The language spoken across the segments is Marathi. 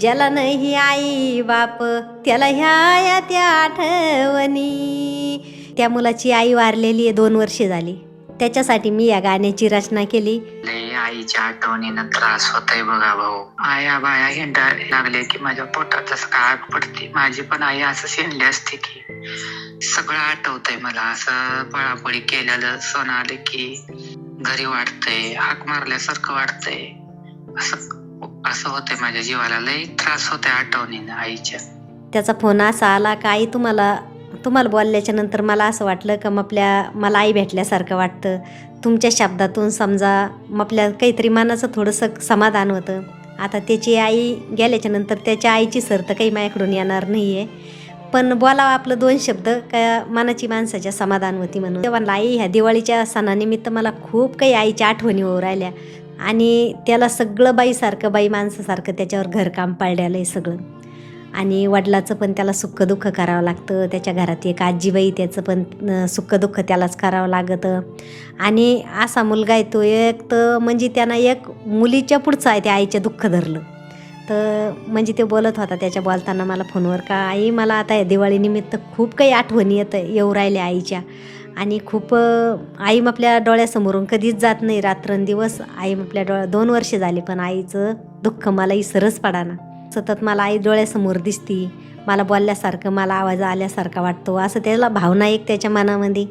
ज्याला नाही आई बाप त्याला ह्या या त्या आठवणी. त्या मुलाची आई वारलेली आहे दोन वर्षे झाली. त्याच्यासाठी मी या गाण्याची रचना केली. लय आईच्या आठवणीनं त्रास होतोय बघा भाऊ. आया बाया हिंडा लागले की माझ्या पोटात जसं आग पडते. माझी पण आई असं शेणली असते की सगळं आठवतंय मला. असं पळापळी केलेलं सण आले की घरी वाटतंय हाक मारल्यासारखं वाटतंय असं असं होतंय माझ्या जीवाला. लय त्रास होतोय आठवणीनं आईच्या. त्याचा फोन असा आला का आई तुम्हाला तुम्हाला बोलल्याच्या नंतर मला असं वाटलं का आपल्या मला आई भेटल्यासारखं वाटतं. तुमच्या शब्दातून समजा आपल्या काहीतरी मनाचं थोडंसं समाधान होतं. आता त्याची आई गेल्याच्यानंतर त्याच्या आईची सर तर काही माझ्याकडून येणार नाही आहे पण बोलावं आपलं दोन शब्द का मनाची माणसाच्या समाधान होती म्हणून. तेव्हा आई ह्या दिवाळीच्या सणानिमित्त मला खूप काही आईच्या आठवणी होऊ राहिल्या. आणि त्याला सगळं बाईसारखं बाई माणसासारखं त्याच्यावर घरकाम पाडलेलं आहे सगळं. आणि वडिलाचं पण त्याला सुख दुःख करावं लागतं. त्याच्या घरात एक आजीबाई त्याचं पण सुखदुःख सुख दुःख त्यालाच करावं लागतं. आणि असा मुलगा आहे तो एक तर म्हणजे त्यांना एक मुलीच्या पुढचं आहे त्या आईच्या दुःख धरलं. तर म्हणजे ते बोलत होता त्याच्या बोलताना मला फोनवर का आई मला आता दिवाळीनिमित्त खूप काही आठवणी येतं येऊ राहिल्या आईच्या. आणि खूप आई आपल्या डोळ्यासमोरून कधीच जात नाही. रात्रंदिवस आई आपल्या डोळ्या दोन वर्षे झाली पण आईचं दुःख मला इसरच पडाना. सतत मला आई डोळ्यासमोर दिसती. मला बोलल्यासारखं मला आवाज आल्यासारखा वाटतो. असं त्याला भावना एक त्याच्या मनामध्ये.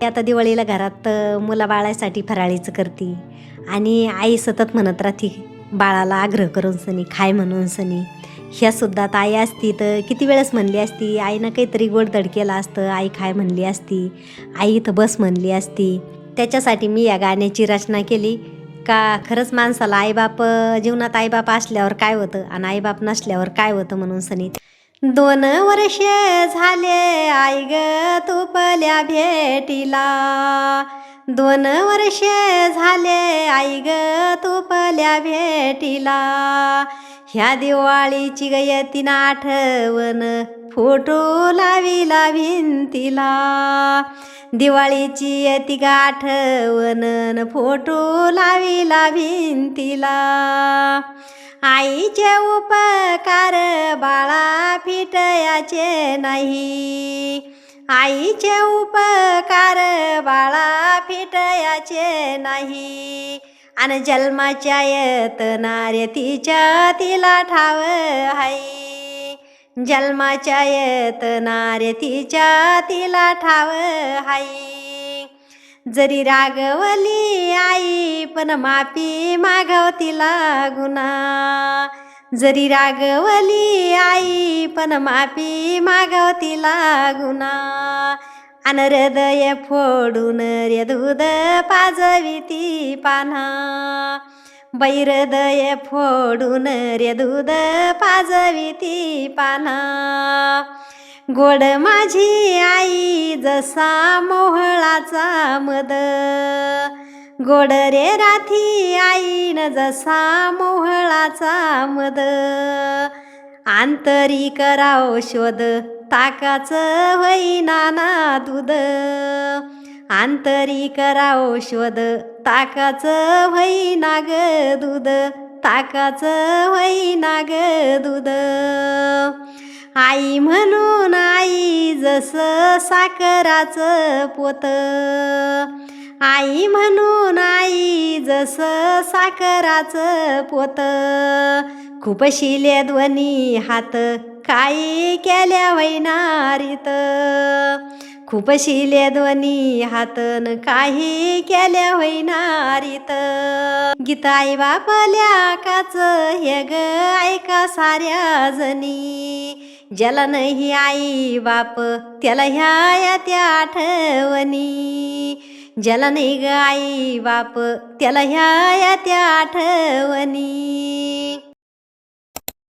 ते आता दिवाळीला घरात अं, मुलाबाळासाठी फराळीचं करते. आणि आई सतत म्हणत राहते बाळाला आग्रह करून सनी खाय म्हणून सनी. ह्या सुद्धा ताई असती तर किती वेळेस म्हणली असती आईनं काहीतरी गोडधड केलं असतं आई खाय म्हणली असती आई इथं बस म्हणली असती. त्याच्यासाठी मी या गाण्याची रचना केली. का खरंच माणसाला आईबाप जीवनात आईबाप असल्यावर काय होतं आणि आईबाप नसल्यावर काय होतं म्हणून सनी. दोन वर्षे झाले आई ग तुपल्या भेटीला. दोन वर्षे झाले आई ग तुपल्या भेटीला. ह्या दिवाळीची गयतीन आठवण फोटो लाविला भिंतीला दिवाळीची यती आठवण फोटो लाविला भिंतीला आईचे उपकार बाळा फिटयाचे नाही. आईचे उपकार बाळा फिटयाचे नाही. आणि जन्माच्या येतनारे तिच्या तिला ठाव हाय जन्माच्या येतनारे तिच्या तिला ठाव हाय जरी रागवली आई पण माफी मागव तिला गुन्हा. जरी रागवली आई पण माफी मागव तिला गुन्हा. अन हृदय फोडून रे दूध पाजवी ती पान्हा बाई हृदय फोडून रे दूध पाजवी ती पान्हा गोड माझी आई जसा मोहळाचा मद गोड रे राथी आईन जसा मोहळाचा मद आंतरी कराव शोध ताकाचं वै नाना दूध. आंतरी कराव शोध ताकाचं होईना नाग दूध. ताकाचं होईना नाग दूध. आई म्हणून आई जसं साखराचं पोत. आई म्हणून आई जसं साखराचं पोत. खूप शिले ध्वनी हात. काही केल्या वैनारीत. खूप शिले ध्वनी हातन काही केल्या वैनारीत. गीताई बापल्या काच हे ग ऐका साऱ्या जणी ज्याला नाही आई बाप त्याला ह्या या त्या आठवणी. ज्याला नाही ग आई बाप त्याला ह्या या त्या आठवणी.